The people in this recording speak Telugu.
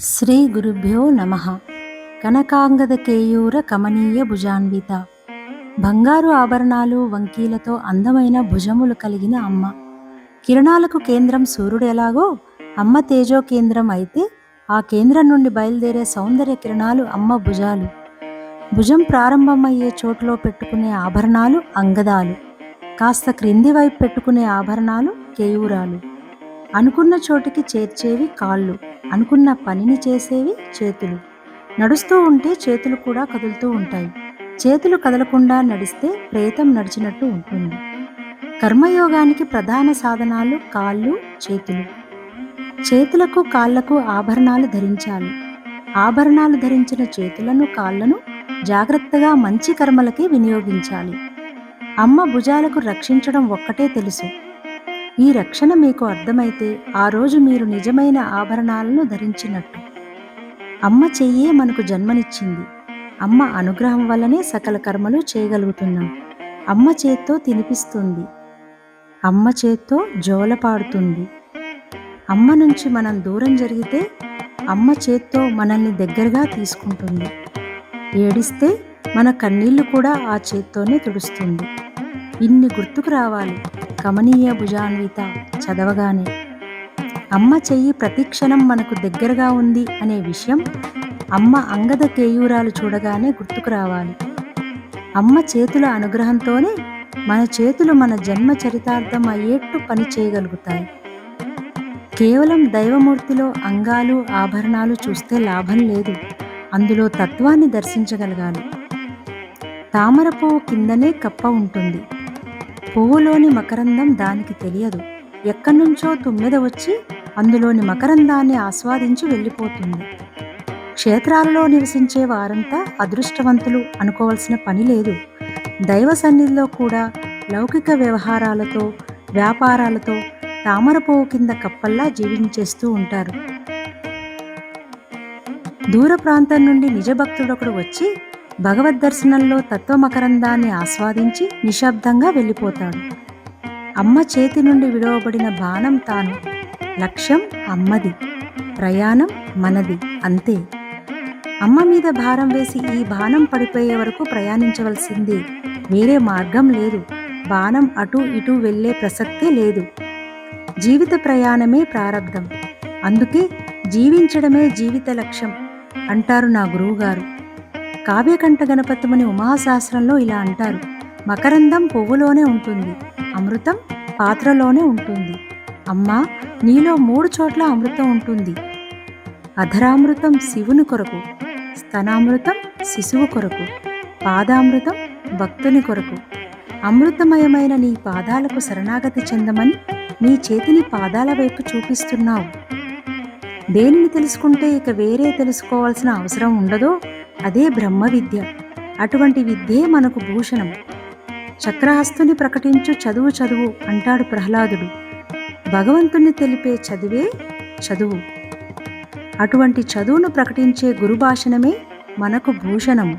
శ్రీ గురుభ్యో నమ. కనకాంగద కేయూర కమనీయ భుజాన్విత. బంగారు ఆభరణాలు వంకీలతో అందమైన భుజములు కలిగిన అమ్మ. కిరణాలకు కేంద్రం సూర్యుడు ఎలాగో అమ్మ తేజో కేంద్రం అయితే ఆ కేంద్రం నుండి బయలుదేరే సౌందర్య కిరణాలు అమ్మ భుజాలు. భుజం ప్రారంభమయ్యే చోటులో పెట్టుకునే ఆభరణాలు అంగదాలు. కాస్త క్రింది వైపు పెట్టుకునే ఆభరణాలు కేయూరాలు. అనుకున్న చోటికి చేర్చేవి కాళ్ళు. అనుకున్న పనిని చేసేవి చేతులు. నడుస్తూ ఉంటే చేతులు కూడా కదులుతూ ఉంటాయి. చేతులు కదలకుండా నడిస్తే ప్రేతం నడిచినట్టు ఉంటుంది. కర్మయోగానికి ప్రధాన సాధనాలు కాళ్ళు చేతులు. చేతులకు కాళ్ళకు ఆభరణాలు ధరించాలి. ఆభరణాలు ధరించిన చేతులను కాళ్ళను జాగ్రత్తగా మంచి కర్మలకి వినియోగించాలి. అమ్మ భుజాలకు రక్షించడం ఒక్కటే తెలుసు. ఈ రక్షణ మీకు అర్థమైతే ఆ రోజు మీరు నిజమైన ఆభరణాలను ధరించినట్టు. అమ్మ చెయ్యే మనకు జన్మనిచ్చింది. అమ్మ అనుగ్రహం వల్లనే సకల కర్మలు చేయగలుగుతున్నాం. అమ్మ చేత్తో తినిపిస్తుంది. అమ్మ చేత్తో జోలపాడుతుంది అమ్మ నుంచి మనం దూరం జరిగితే అమ్మ చేత్తో మనల్ని దగ్గరగా తీసుకుంటుంది. ఏడిస్తే మన కన్నీళ్ళు కూడా ఆ చేత్తోనే తుడుస్తుంది. ఇన్ని గుర్తుకు రావాలి. కమనీయ భుజాన్విత చదవగానే అమ్మ చెయ్యి ప్రతిక్షణం మనకు దగ్గరగా ఉంది అనే విషయం అమ్మ అంగద కేయూరాలు చూడగానే గుర్తుకు రావాలి. అమ్మ చేతుల అనుగ్రహంతోనే మన చేతులు మన జన్మ చరితార్థం అయ్యేట్టు పని చేయగలుగుతాయి. కేవలం దైవమూర్తిలో అంగాలు ఆభరణాలు చూస్తే లాభం లేదు. అందులో తత్వాన్ని దర్శించగలగాలి. తామర పువ్వు కిందనే కప్ప ఉంటుంది. పువ్వులోని మకరందం దానికి తెలియదు. ఎక్కడి నుంచో తుమ్మెద వచ్చి అందులోని మకరందాన్ని ఆస్వాదించి వెళ్ళిపోతుంది. క్షేత్రాలలో నివసించే వారంతా అదృష్టవంతులు అనుకోవాల్సిన పని లేదు. దైవ సన్నిధిలో కూడా లౌకిక వ్యవహారాలతో వ్యాపారాలతో తామర పువ్వు కింద కప్పల్లా జీవించేస్తూ ఉంటారు. దూర ప్రాంతం నుండి నిజభక్తుడొకడు వచ్చి భగవద్ దర్శనంలో తత్వమకరందాన్ని ఆస్వాదించి నిశ్శబ్దంగా వెళ్ళిపోతాడు. అమ్మ చేతి నుండి విడవబడిన బాణం తాను. లక్ష్యం అమ్మది. ప్రయాణం మనది. అంతే. అమ్మ మీద భారం వేసి ఈ బాణం పడిపోయే వరకు ప్రయాణించవలసింది వేరే మార్గం లేదు. బాణం అటు ఇటు వెళ్ళే ప్రసక్తే లేదు. జీవిత ప్రయాణమే ప్రారంధం అందుకే జీవించడమే జీవిత లక్ష్యం అంటారు నా గురువుగారు. కావ్యకంఠ గణపతిమని ఉమాశాస్త్రంలో ఇలా అంటారు. మకరందం పువ్వులోనే ఉంటుంది అమృతం పాత్రలోనే ఉంటుంది. అమ్మా నీలో మూడు చోట్ల అమృతం ఉంటుంది. అధరామృతం శివుని కొరకు స్తనామృతం శిశువు కొరకు పాదామృతం భక్తుని కొరకు. అమృతమయమైన నీ పాదాలకు శరణాగతి చెందమని నీ చేతిని పాదాల వైపు చూపిస్తున్నావు. దేనిని తెలుసుకుంటే ఇక వేరే తెలుసుకోవాల్సిన అవసరం ఉండదో అదే బ్రహ్మ విద్య. అటువంటి విద్యే మనకు భూషణం. చక్రహస్తుని ప్రకటించు చదువు చదువు అంటాడు ప్రహ్లాదుడు. భగవంతుణ్ణి తెలిపే చదివే చదువు. అటువంటి చదువును ప్రకటించే గురుభాషణమే మనకు భూషణము